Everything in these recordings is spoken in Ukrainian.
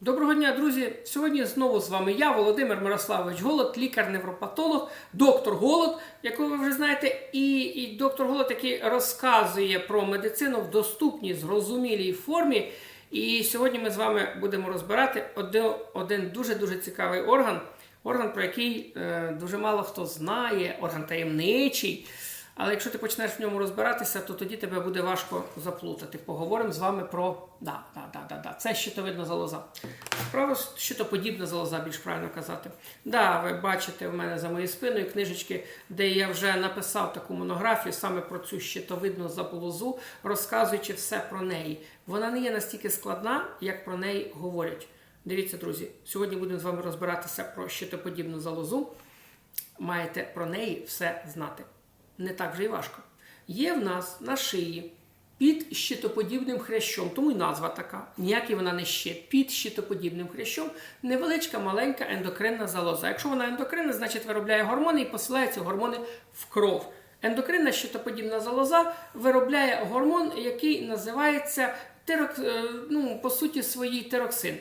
Доброго дня, друзі! Сьогодні знову з вами я, Володимир Мирославович Голод, лікар-невропатолог, доктор Голод, якого ви вже знаєте, і, і доктор Голод, який розказує про медицину в доступній, зрозумілій формі. І сьогодні ми з вами будемо розбирати один, дуже-дуже цікавий орган, орган, про який е, дуже мало хто знає, орган таємничий. Але якщо ти почнеш в ньому розбиратися, то тоді тебе буде важко заплутати. Поговоримо з вами про. Да, да, да, да, да. Це щитовидна залоза. Право щитоподібна залоза, більш правильно казати. Да, ви бачите в мене за моєю спиною книжечки, де я вже написав таку монографію саме про цю щитовидну залозу, розказуючи все про неї. Вона не є настільки складна, як про неї говорять. Дивіться, друзі, сьогодні будемо з вами розбиратися про щитоподібну залозу. Маєте про неї все знати не так вже й важко. Є в нас на шиї під щитоподібним хрящом, тому й назва така. Ніякий вона не щит. Під щитоподібним хрящом невеличка маленька ендокринна залоза. Якщо вона ендокринна, значить виробляє гормони і посилає ці гормони в кров. Ендокринна щитоподібна залоза виробляє гормон, який називається тирок, е, ну, по суті, своїй тироксин.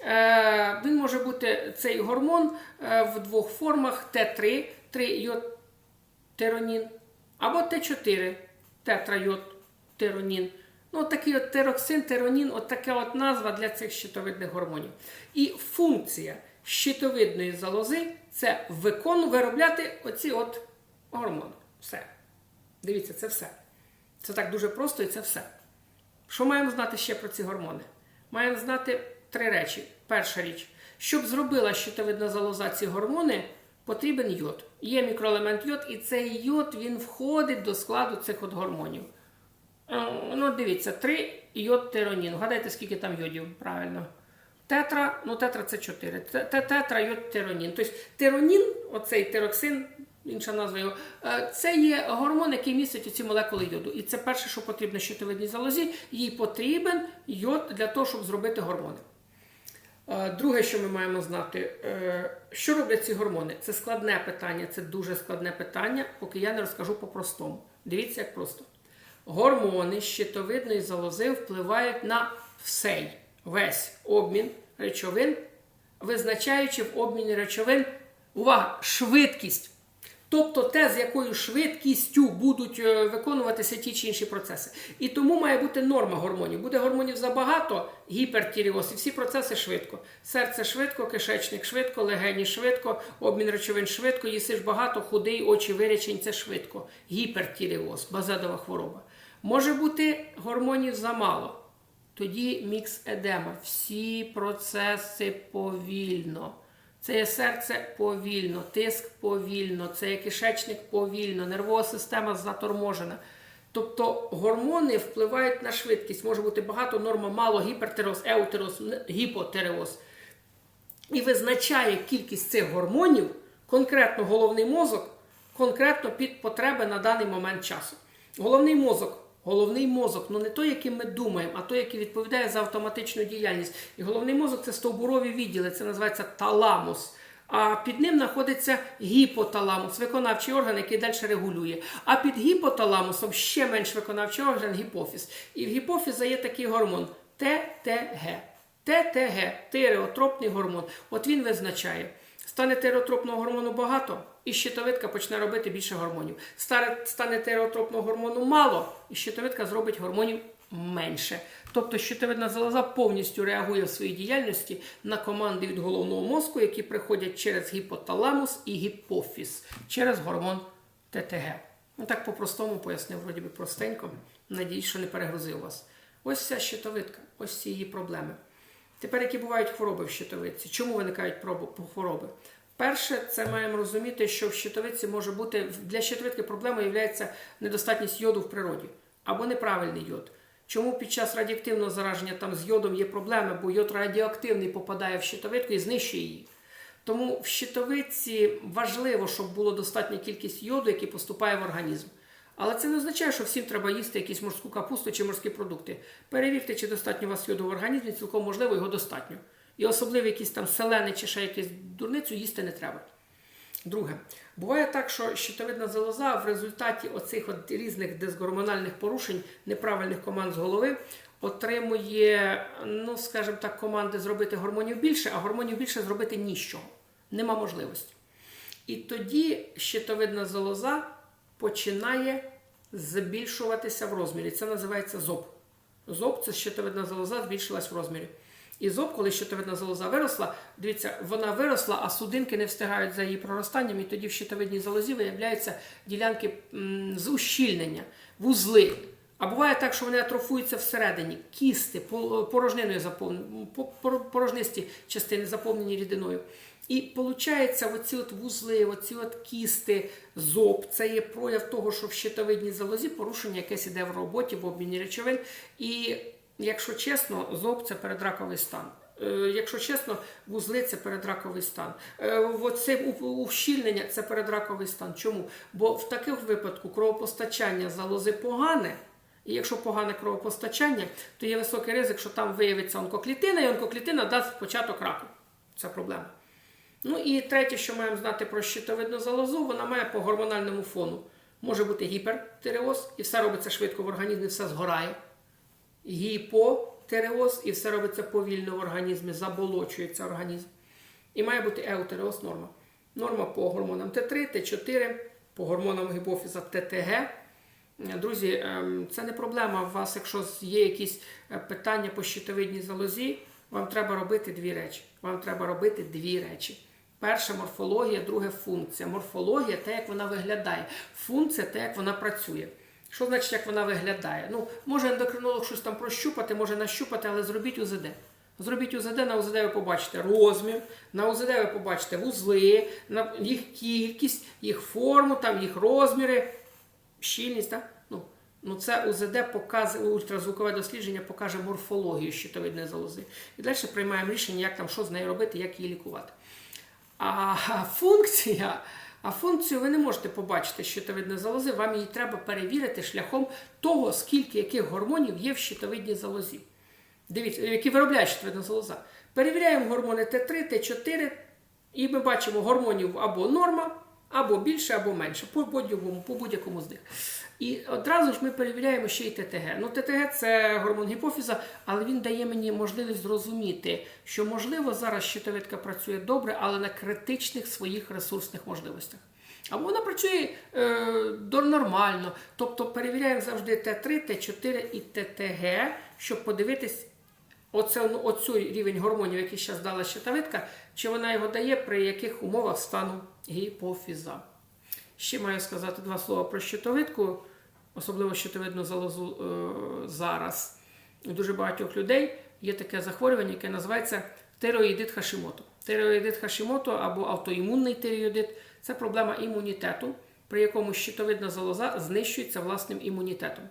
Е, Він може бути цей гормон е, в двох формах: Т3, 3 теронін, або Т4 тетрайод теронін. Ну, такий от тероксин, теронін, от така от назва для цих щитовидних гормонів. І функція щитовидної залози це викону, виробляти оці от гормони. Все. Дивіться, це все. Це так дуже просто і це все. Що маємо знати ще про ці гормони? Маємо знати три речі. Перша річ, щоб зробила щитовидна залоза ці гормони, потрібен йод. Є мікроелемент йод, і цей йод він входить до складу цих от гормонів. Е, Ну, дивіться, 3 йод теронін. Гадайте, скільки там йодів, правильно. Тетра, ну тетра це 4. Тетра йод теронін. Тобто теронін, оцей тероксин, інша назва його, е, це є гормон, який містить оці молекули йоду. І це перше, що потрібно щитовидній залозі, їй потрібен йод для того, щоб зробити гормони. Е, Друге, що ми маємо знати, е, що роблять ці гормони? Це складне питання, це дуже складне питання, поки я не розкажу по-простому. Дивіться, як просто. Гормони щитовидної залози впливають на всей, весь обмін речовин, визначаючи в обміні речовин увага, швидкість. Тобто те, з якою швидкістю будуть е, виконуватися ті чи інші процеси. І тому має бути норма гормонів. Буде гормонів забагато, гіпертіріоз, і всі процеси швидко. Серце швидко, кишечник швидко, легені швидко, обмін речовин швидко, їсиш багато, худий, очі вирячень це швидко. Гіпертіріоз, базедова хвороба. Може бути гормонів замало. Тоді мікс едема. Всі процеси повільно. Це є серце повільно, тиск повільно, це є кишечник повільно, нервова система заторможена. Тобто гормони впливають на швидкість. Може бути багато, норма, мало, гіпертероз, еутероз, гіпотереоз. І визначає кількість цих гормонів, конкретно головний мозок, конкретно під потреби на даний момент часу. Головний мозок. Головний мозок, ну не той, яким ми думаємо, а той, який відповідає за автоматичну діяльність. І головний мозок це стовбурові відділи, це називається таламус. А під ним знаходиться гіпоталамус, виконавчий орган, який далі регулює. А під гіпоталамусом ще менш виконавчий орган гіпофіз. І в гіпофіза є такий гормон ТТГ. ТТГ тиреотропний гормон. От він визначає. Стане тиреотропного гормону багато, і щитовидка почне робити більше гормонів. Стане, тиреотропного гормону мало, і щитовидка зробить гормонів менше. Тобто щитовидна залоза повністю реагує в своїй діяльності на команди від головного мозку, які приходять через гіпоталамус і гіпофіз, через гормон ТТГ. Ну так по-простому пояснив, вроді би простенько. Надіюсь, що не перегрузив вас. Ось вся щитовидка, ось всі її проблеми. Тепер, які бувають хвороби в щитовидці? Чому виникають хвороби? Перше, це маємо розуміти, що в щитовидці може бути для щитовидки проблемою є недостатність йоду в природі або неправильний йод. Чому під час радіоактивного зараження там з йодом є проблеми, бо йод радіоактивний попадає в щитовидку і знищує її. Тому в щитовидці важливо, щоб було достатня кількість йоду, який поступає в організм. Але це не означає, що всім треба їсти якусь морську капусту чи морські продукти. Перевірте, чи достатньо у вас йоду в організмі, цілком можливо, його достатньо. І особливо якісь там селени чи ще якусь дурницю їсти не треба. Друге, буває так, що щитовидна залоза в результаті оцих от різних дисгормональних порушень, неправильних команд з голови, отримує, ну скажімо так, команди зробити гормонів більше, а гормонів більше зробити нічого. Нема можливості. І тоді щитовидна залоза починає збільшуватися в розмірі. Це називається зоб. Зоб це щитовидна залоза збільшилась в розмірі. І зоб, коли щитовидна залоза виросла, дивіться, вона виросла, а судинки не встигають за її проростанням, і тоді в щитовидній залозі виявляються ділянки з ущільнення, вузли. А буває так, що вони атрофуються всередині, кісти, порожниною заповнені, порожнисті частини заповнені рідиною. І виходить, оці от вузли, оці от кісти, зоб, це є прояв того, що в щитовидній залозі порушення якесь іде в роботі, в обміні речовин. І якщо чесно, зоб це передраковий стан. Е, Якщо чесно, вузли це передраковий стан. Е, Оце ущільнення це передраковий стан. Чому? Бо в таких випадку кровопостачання залози погане. І якщо погане кровопостачання, то є високий ризик, що там виявиться онкоклітина, і онкоклітина дасть початок раку. Це проблема. Ну і третє, що маємо знати про щитовидну залозу, вона має по гормональному фону. Може бути гіпертиреоз, і все робиться швидко в організмі, все згорає. Гіпотиреоз, і все робиться повільно в організмі, заболочується організм. І має бути еутереоз норма. Норма по гормонам Т3, Т4, по гормонам гіпофіза ТТГ. Друзі, ем, це не проблема у вас, якщо є якісь е, питання по щитовидній залозі, вам треба робити дві речі. Вам треба робити дві речі. Перша морфологія, друге функція. Морфологія те, як вона виглядає. Функція те, як вона працює. Що значить, як вона виглядає? Ну, може ендокринолог щось там прощупати, може нащупати, але зробіть УЗД. Зробіть УЗД, на УЗД ви побачите розмір, на УЗД ви побачите вузли, їх кількість, їх форму, там їх розміри, щільність. Так? Ну, ну це УЗД показує, ультразвукове дослідження покаже морфологію щитовидної залози. І далі приймаємо рішення, як там що з нею робити, як її лікувати. А функція, а функцію ви не можете побачити щитовидної залози, вам її треба перевірити шляхом того, скільки яких гормонів є в щитовидній залозі. Дивіться, які виробляє щитовидна залоза. Перевіряємо гормони Т3, Т4, і ми бачимо гормонів або норма, або більше, або менше, по будь-якому, по будь-якому з них. І одразу ж ми перевіряємо ще й ТТГ. Ну, ТТГ це гормон гіпофіза, але він дає мені можливість зрозуміти, що можливо зараз щитовидка працює добре, але на критичних своїх ресурсних можливостях. Або вона працює е, нормально. Тобто перевіряємо завжди Т3, Т4 і ТТГ, щоб подивитись, оце, ну, оцей рівень гормонів, який зараз дала щитовидка, чи вона його дає при яких умовах стану гіпофіза. Ще маю сказати два слова про щитовидку, особливо щитовидну залозу е, зараз. У дуже багатьох людей є таке захворювання, яке називається тиреоїдит Хашимото. Тиреоїдит Хашимото або автоімунний тиреоїдит це проблема імунітету, при якому щитовидна залоза знищується власним імунітетом.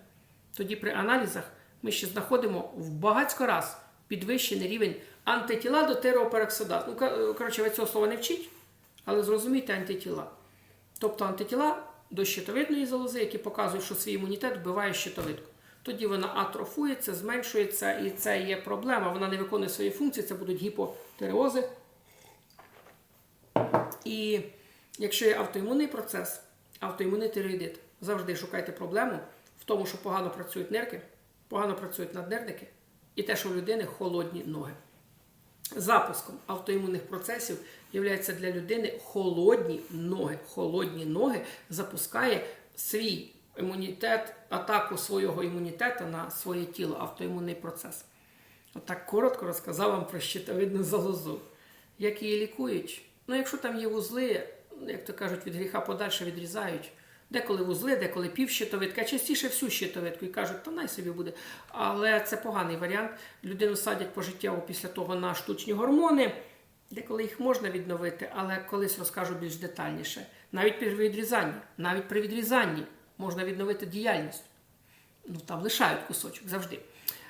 Тоді при аналізах ми ще знаходимо в багатько раз підвищений рівень антитіла до тиреопероксидазу. Ну, коротше, ви цього слова не вчіть, але зрозумійте антитіла. Тобто антитіла до щитовидної залози, які показують, що свій імунітет вбиває щитовидку. Тоді вона атрофується, зменшується, і це є проблема. Вона не виконує свої функції, це будуть гіпотиреози. І якщо є автоімунний процес, автоімунний тиреоїдит, завжди шукайте проблему в тому, що погано працюють нирки, погано працюють наднирники, і те, що в людини холодні ноги. Запуском автоімунних процесів є для людини холодні ноги. Холодні ноги запускає свій імунітет, атаку свого імунітету на своє тіло, автоімунний процес. Отак коротко розказав вам про щитовидну залозу. Як її лікують? Ну, якщо там є вузли, як то кажуть, від гріха подальше відрізають. Деколи вузли, деколи півщитовидка, а частіше всю щитовидку і кажуть, то най собі буде. Але це поганий варіант. Людину садять пожиттєво після того на штучні гормони. Деколи їх можна відновити, але колись розкажу більш детальніше. Навіть при відрізанні, навіть при відрізанні можна відновити діяльність. Ну там лишають кусочок завжди.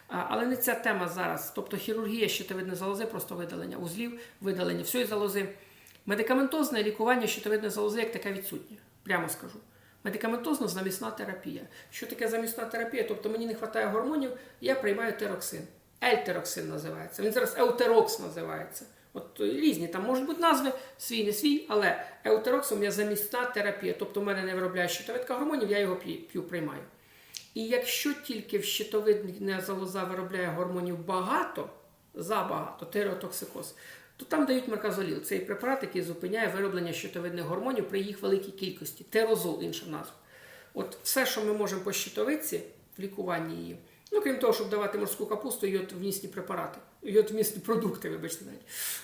Але не ця тема зараз. Тобто хірургія щитовидної залози, просто видалення узлів, видалення всієї залози. Медикаментозне лікування щитовидної залози як таке відсутнє. Прямо скажу. Медикаментозно замісна терапія. Що таке замісна терапія? Тобто мені не вистачає гормонів, я приймаю тероксин. Ельтероксин називається. Він зараз еутерокс називається. От різні там можуть бути назви, свій, не свій, але еутерокс у мене замісна терапія. Тобто в мене не виробляє щитовидка гормонів, я його п'ю, приймаю. І якщо тільки в щитовидна залоза виробляє гормонів багато, забагато, тиреотоксикоз, то там дають мерказоліл. Цей препарат, який зупиняє вироблення щитовидних гормонів при їх великій кількості. Терозол, інша назва. От все, що ми можемо по щитовидці в лікуванні її, ну крім того, щоб давати морську капусту, йодвмісні препарати, йодвмісні продукти, вибачте навіть,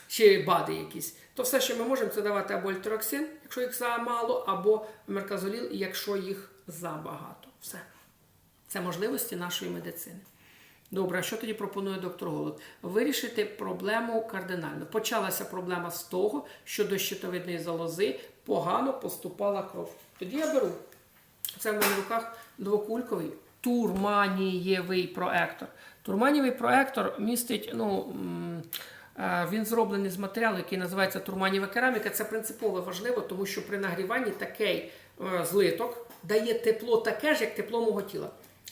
чи БАДи якісь, то все, що ми можемо, це давати або альтероксин, якщо їх замало, або мерказоліл, якщо їх забагато. Все. Це можливості нашої медицини. Добре, а що тоді пропонує доктор Голод? Вирішити проблему кардинально. Почалася проблема з того, що до щитовидної залози погано поступала кров. Тоді я беру. Це в мене в руках двокульковий турманієвий проектор. Турманієвий проектор містить, ну, е, він зроблений з матеріалу, який називається турманієва кераміка. Це принципово важливо, тому що при нагріванні такий е, злиток дає тепло таке ж, як тепло мого тіла.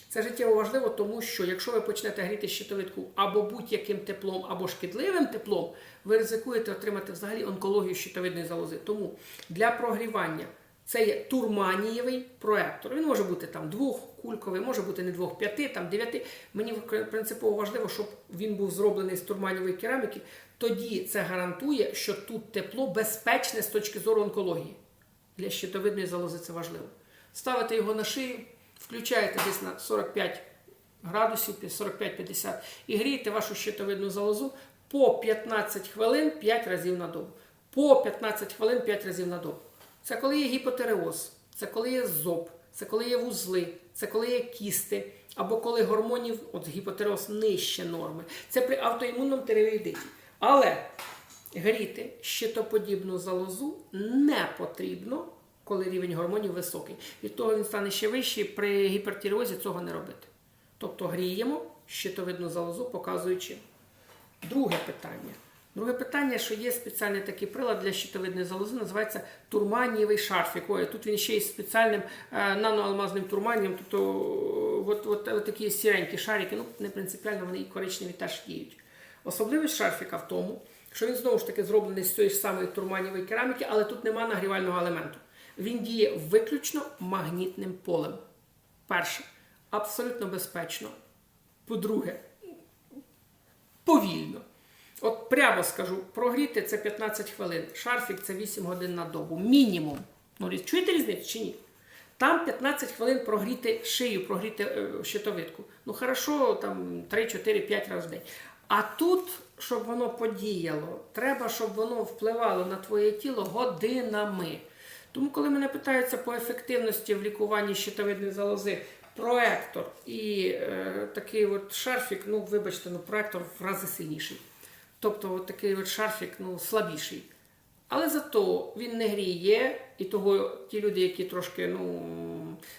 Це життєво важливо, тому що якщо ви почнете гріти щитовидку або будь-яким теплом, або шкідливим теплом, ви ризикуєте отримати взагалі онкологію щитовидної залози. Тому для прогрівання це є турманієвий проектор. Він може бути там двохкульковий, може бути не двох, п'яти, там дев'яти. Мені принципово важливо, щоб він був зроблений з турманієвої кераміки. Тоді це гарантує, що тут тепло безпечне з точки зору онкології. Для щитовидної залози це важливо. Ставите його на шию, включаєте десь на 45 градусів, 45-50 і грієте вашу щитовидну залозу по 15 хвилин 5 разів на добу. По 15 хвилин 5 разів на добу. Це коли є гіпотереоз, це коли є зоб, це коли є вузли, це коли є кісти, або коли гормонів, от гіпотереоз нижче норми. Це при автоімунному тиреоїдиті. Але гріти щитоподібну залозу не потрібно, коли рівень гормонів високий. Від того він стане ще вищий, при гіпертиреозі цього не робити. Тобто гріємо щитовидну залозу, показуючи. Друге питання. Друге питання, що є спеціальний такий прилад для щитовидної залози, називається турманієвий шарфік. Ой, тут він ще й спеціальним е, наноалмазним турманієм, тобто от, от, от такі сіренькі шарики, ну не принципіально, вони і коричневі теж діють. Особливість шарфіка в тому, що він знову ж таки зроблений з тієї ж самої турманієвої кераміки, але тут нема нагрівального елементу. Він діє виключно магнітним полем. Перше, абсолютно безпечно. По-друге, повільно. От прямо скажу, прогріти це 15 хвилин, шарфік це 8 годин на добу. Мінімум. Ну, чуєте різницю чи ні? Там 15 хвилин прогріти шию, прогріти е, щитовидку. Ну, хорошо, там 3, 4, 5 разів в день. А тут, щоб воно подіяло, треба, щоб воно впливало на твоє тіло годинами. Тому, коли мене питаються по ефективності в лікуванні щитовидної залози, проектор і е, такий от шарфік, ну вибачте, ну проектор в рази сильніший. Тобто от такий от шарфік ну, слабіший. Але зато він не гріє, і того ті люди, які трошки, ну,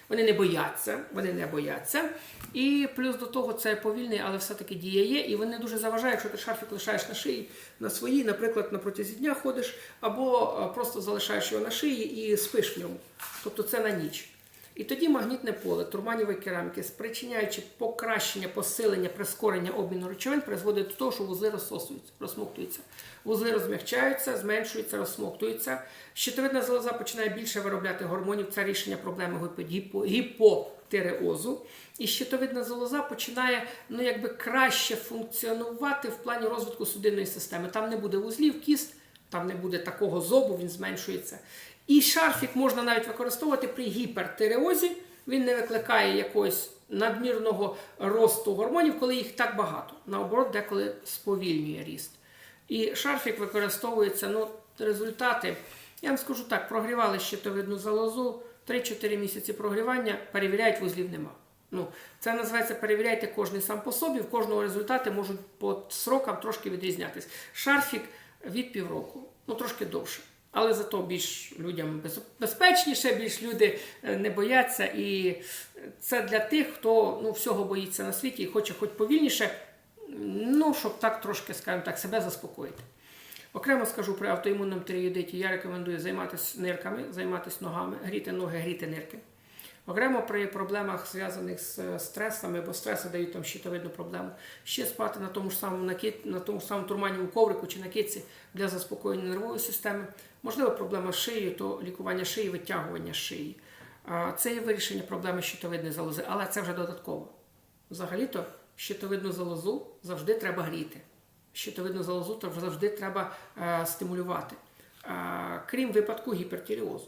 вони не бояться, вони не бояться. І плюс до того це повільний, але все-таки діє і вони дуже заважають, якщо ти шарфік лишаєш на шиї на своїй, наприклад, на протязі дня ходиш, або е, просто залишаєш його на шиї і спиш в ньому. Тобто це на ніч. І тоді магнітне поле турманівої кераміки, спричиняючи покращення, посилення, прискорення обміну речовин, призводить до того, що вузли розсосуються, розсмоктуються. Вузли розмягчаються, зменшуються, розсмоктуються. Щитовидна залоза починає більше виробляти гормонів. Це рішення проблеми гіпо- гіпотиреозу. І щитовидна залоза починає ну, якби краще функціонувати в плані розвитку судинної системи. Там не буде вузлів, кіст, там не буде такого зобу, він зменшується. І шарфік можна навіть використовувати при гіпертиреозі. Він не викликає якогось надмірного росту гормонів, коли їх так багато. Наоборот, деколи сповільнює ріст. І шарфік використовується, ну, результати. Я вам скажу так: прогрівали щитовидну залозу, 3-4 місяці прогрівання, перевіряють, вузлів нема. Ну, це називається перевіряйте кожний сам по собі, в кожного результати можуть по срокам трошки відрізнятись. Шарфік від півроку, ну трошки довше. Але зато більш людям безпечніше, більш люди е, не бояться. І це для тих, хто ну, всього боїться на світі і хоче хоч повільніше, ну, щоб так трошки, скажімо так, себе заспокоїти. Окремо скажу при автоімунному тиреоїдиті, я рекомендую займатися нирками, займатися ногами, гріти ноги, гріти нирки. Окремо при проблемах, зв'язаних з е, стресами, бо стреси дають там щитовидну проблему. Ще спати на тому ж самому накид, на тому ж самому турманівому коврику чи накидці для заспокоєння нервової системи. Можливо, проблема з шиєю, то лікування шиї, витягування шиї. Це є вирішення проблеми щитовидної залози, але це вже додатково. Взагалі-то щитовидну залозу завжди треба гріти. Щитовидну залозу завжди треба е, стимулювати, крім випадку гіпертіріозу.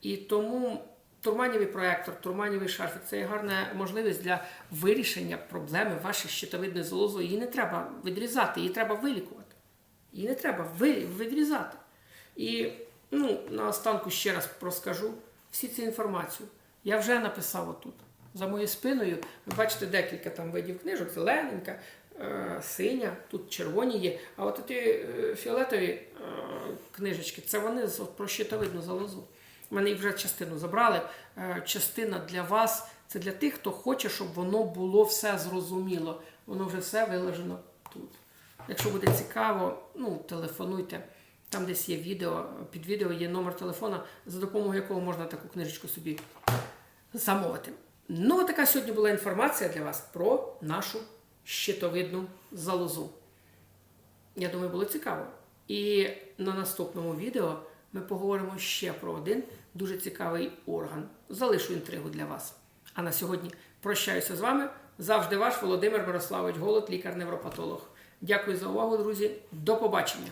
І тому турманівий проектор, турманівий шарфік це є гарна можливість для вирішення проблеми вашої щитовидної залози. Її не треба відрізати, її треба вилікувати. Її не треба відрізати. І ну, наостанку ще раз розкажу всі цю інформацію. Я вже написав отут. За моєю спиною, ви бачите декілька там видів книжок, зелененька, е, синя, тут червоні є. А от ті е, фіолетові е, книжечки, це вони про щитовидну залозу. У мене вже частину забрали. Е, частина для вас це для тих, хто хоче, щоб воно було все зрозуміло. Воно вже все виложено тут. Якщо буде цікаво, ну телефонуйте. Там десь є відео, під відео є номер телефона, за допомогою якого можна таку книжечку собі замовити. Ну, така сьогодні була інформація для вас про нашу щитовидну залозу. Я думаю, було цікаво. І на наступному відео ми поговоримо ще про один дуже цікавий орган. Залишу інтригу для вас. А на сьогодні прощаюся з вами. Завжди ваш Володимир Мирославович Голод, лікар-невропатолог. Дякую за увагу, друзі. До побачення!